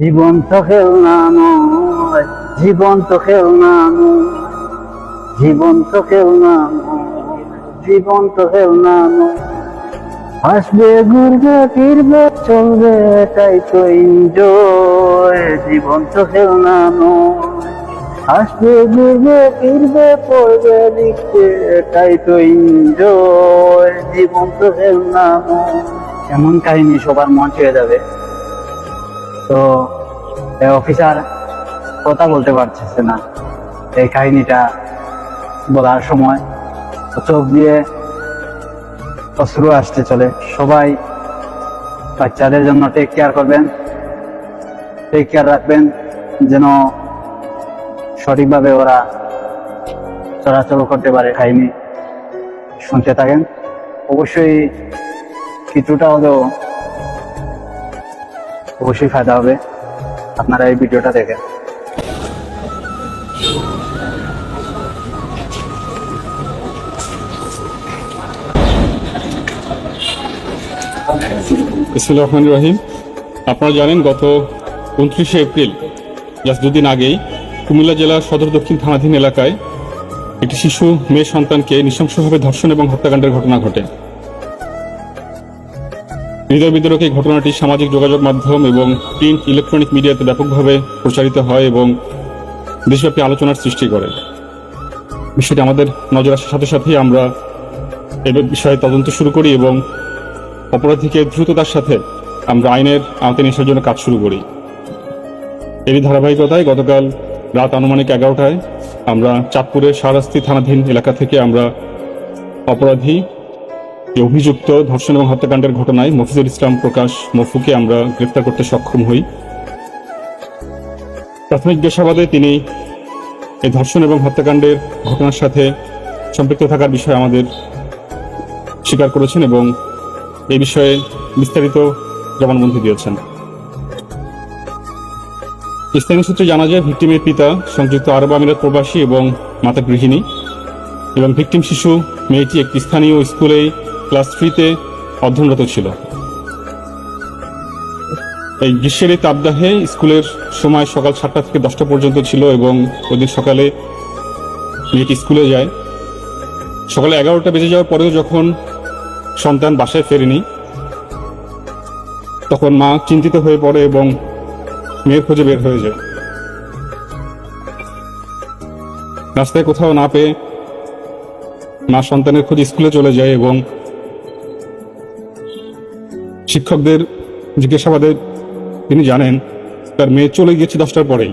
জীবন তো খেলনা নয় জীবন তো খেলনা নয় জীবন তো খেলনা নয় জীবন তো খেলনা নয়। আসবে ঘুরবে ফিরবে চলবে তাই তো এনজয় জীবন তো খেলনা নয়। আসবে ঘুরবে ফিরবে পড়বে লিখবে এটাই তো এনজয় জীবন তো খেলনা নয়। এমন কাহিনী সবার মন ছুঁয়ে যাবে। তো অফিসার কথা বলতে পারছে না। এই কাহিনীটা বলার সময় চোখ দিয়ে অশ্রু আসতে চলে। সবাই বাচ্চাদের জন্য টেক কেয়ার করবেন টেক কেয়ার রাখবেন, যেন সঠিকভাবে ওরা চলাচল করতে পারে। কাহিনী শুনতে থাকেন। অবশ্যই কিছুটা হলেও অবশ্যই ফায়দা হবে। আপনারা এই ভিডিওটা দেখেন। ইসমিল রহমান রহিম। আপনারা জানেন, গত উনত্রিশে এপ্রিল, জাস্ট দুদিন আগেই কুমিল্লা জেলার সদর দক্ষিণ থানাধীন এলাকায় একটি শিশু মেয়ে সন্তানকে নৃশংসভাবে ধর্ষণ এবং হত্যাকাণ্ডের ঘটনা ঘটে। হৃদয় বিদ্রোহক এই ঘটনাটি সামাজিক যোগাযোগ মাধ্যম এবং প্রিন্ট ইলেকট্রনিক মিডিয়াতে ব্যাপকভাবে প্রচারিত হয় এবং দেশব্যাপী আলোচনার সৃষ্টি করে। বিষয়টি আমাদের নজর আসার সাথে সাথেই আমরা এ বিষয়ে তদন্ত শুরু করি এবং অপরাধীকে দ্রুততার সাথে আমরা আইনের আওতায় নিয়ে আসার জন্য কাজ শুরু করি। এরই ধারাবাহিকতায় গতকাল রাত আনুমানিক এগারোটায় আমরা চাঁদপুরের শাহরাস্তি থানাধীন এলাকা থেকে আমরা অপরাধী অভিযুক্ত ধর্ষণ এবং হত্যাকাণ্ডের ঘটনায় মফিজুল ইসলাম প্রকাশ মফুকে আমরা গ্রেফতার করতে সক্ষম হই। প্রাথমিক জিজ্ঞাসাবাদে তিনি এই ধর্ষণ এবং হত্যাকাণ্ডের ঘটনার সাথে সম্পৃক্ত থাকার বিষয়ে আমাদের স্বীকার করেছেন এবং এই বিষয়ে বিস্তারিত জবানবন্দি দিয়েছেন। স্থানীয় সূত্রে জানা যায়, ভিকটিমের পিতা সংযুক্ত আরব আমিরাত প্রবাসী এবং মাতা গৃহিণী এবং ভিকটিম শিশু মেয়েটি একটি স্থানীয় স্কুলে ক্লাস থ্রিতে অধ্যয়নরত ছিল। এই গ্রীষ্মের এই তাপদাহে স্কুলের সময় সকাল সাতটা থেকে দশটা পর্যন্ত ছিল এবং ওদিন সকালে মেয়েটি স্কুলে যায়। সকালে এগারোটা বেজে যাওয়ার পরেও যখন সন্তান বাসায় ফেরেনি, তখন মা চিন্তিত হয়ে পড়ে এবং মেয়ের খোঁজে বের হয়ে যায়। রাস্তায় কোথাও না পেয়ে মা সন্তানের খোঁজে স্কুলে চলে যায় এবং শিক্ষকদের জিজ্ঞাসাবাদে তিনি জানেন, তার মেয়ে চলে গিয়েছে দশটার পরেই।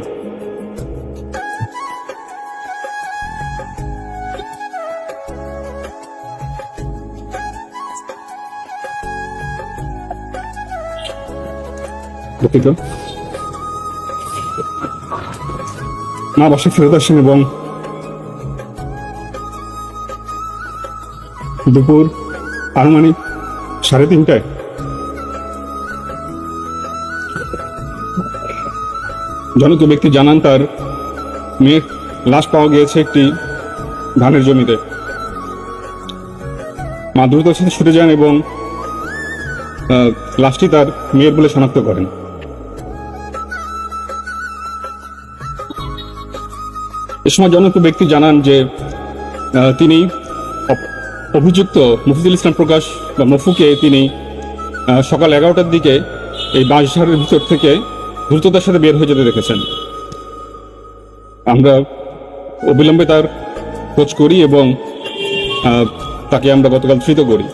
মা বাসায় ফেরত আসেন এবং দুপুর আনুমানিক সাড়ে তিনটায় জনক ব্যক্তি জানান, তার মেয়ের লাশ পাওয়া গিয়েছে একটি ধানের জমিতে। মা দ্রুত সাথে ছুটে যান এবং লাশটি তার মেয়ের বলে শনাক্ত করেন। এ সময় জনক ব্যক্তি জানান যে তিনি অভিযুক্ত মফিজুল ইসলাম প্রকাশ বা মফুকে তিনি সকাল এগারোটার দিকে এই বাঁশঝাড়ের ভিতর থেকে দ্রুততার সাথে বের হয়ে যেতে দেখেছেন। আমরা অবিলম্বে তার খোঁজ করি এবং তাকে আমরা গতকাল ধৃত করি।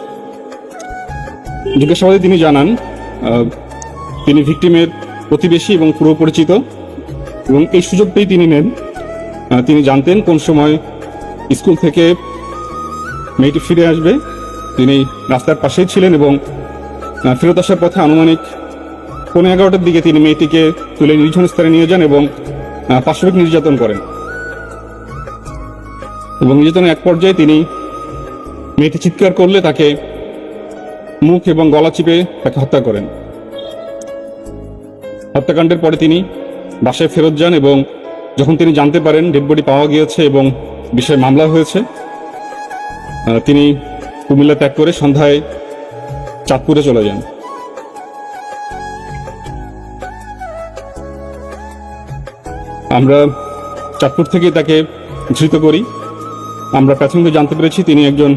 জিজ্ঞাসাবাদে তিনি জানান তিনি ভিকটিমের প্রতিবেশী এবং পূর্ব পরিচিত এবং এই সুযোগটাই তিনি নেন। তিনি জানতেন কোন সময় স্কুল থেকে মেয়েটি ফিরে আসবে। তিনি রাস্তার পাশেই ছিলেন এবং ফেরত আসার পথে আনুমানিক পনেরো এগারোটার দিকে তিনি মেয়েটিকে তুলে নির্জন স্থানে নিয়ে যান এবং পাশবিক নির্যাতন করেন। এবং নির্যাতনের এক পর্যায়ে তিনি মেয়েটি চিৎকার করলে তাকে মুখ এবং গলা চিপে তাকে হত্যা করেন। হত্যাকাণ্ডের পরে তিনি বাসায় ফেরত যান এবং যখন তিনি জানতে পারেন ডেড বডি পাওয়া গিয়েছে এবং বিষয়ে মামলা হয়েছে তিনি কুমিল্লা ত্যাগ করে সন্ধ্যায় চাঁদপুরে চলে যান। আমরা চাঁদপুর থেকে তাকে ধৃত করি। আমরা প্রাথমিকভাবে জানতে পেরেছি তিনি একজন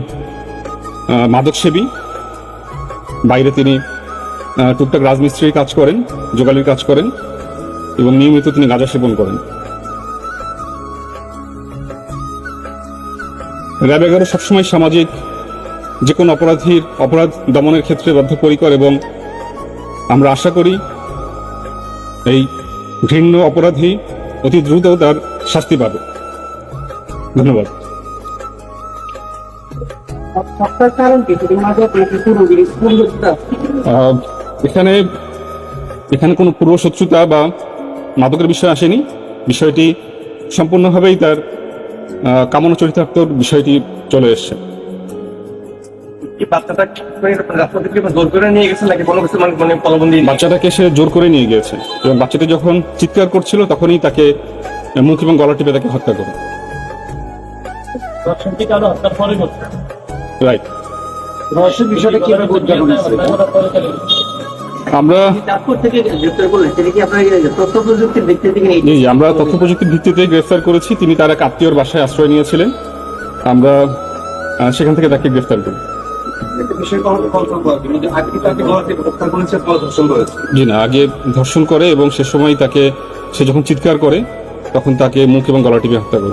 মাদকসেবী। বাইরে তিনি টুকটাক রাজমিস্ত্রির কাজ করেন, যোগালির কাজ করেন এবং নিয়মিত তিনি গাঁজা সেবন করেন। র্যাব এগারো সবসময় সামাজিক যে কোনো অপরাধীর অপরাধ দমনের ক্ষেত্রে বদ্ধপরিকর এবং আমরা আশা করি এই ঘৃণ্য অপরাধী অতি দ্রুত তার শাস্তি পাবে। ধন্যবাদ। এখানে এখানে কোনো পূর্ব শত্রুতা বা মাদকের বিষয় আসেনি। বিষয়টি সম্পূর্ণভাবেই তার কামনা চরিতার্থর বিষয়টি চলে এসছে। কি বাচ্চাটা রাস্তা থেকে জোর করে নিয়ে গেছে নাকি কোনো কিছু মানে মানে পলবন্দি বাচ্চাটাকে সে জোর করে নিয়ে গিয়েছে। এবং বাচ্চাটি যখন চিৎকার করছিল তখনই তাকে মুখ এবং গলা টিপে তাকে হত্যা করে। রাইট রহস্যের বিষয়টা কীভাবে উদ্যাপন হচ্ছে আমরা তথ্য প্রযুক্তির আমরা তথ্য ভিত্তিতে গ্রেফতার করেছি। তিনি তার এক আত্মীয়র বাসায় আশ্রয় নিয়েছিলেন। আমরা সেখান থেকে তাকে গ্রেফতার করি। জি না, আগে ধর্ষণ করে এবং সে সময় তাকে, সে যখন চিৎকার করে, তখন তাকে মুখ এবং গলা টিপে হত্যা করে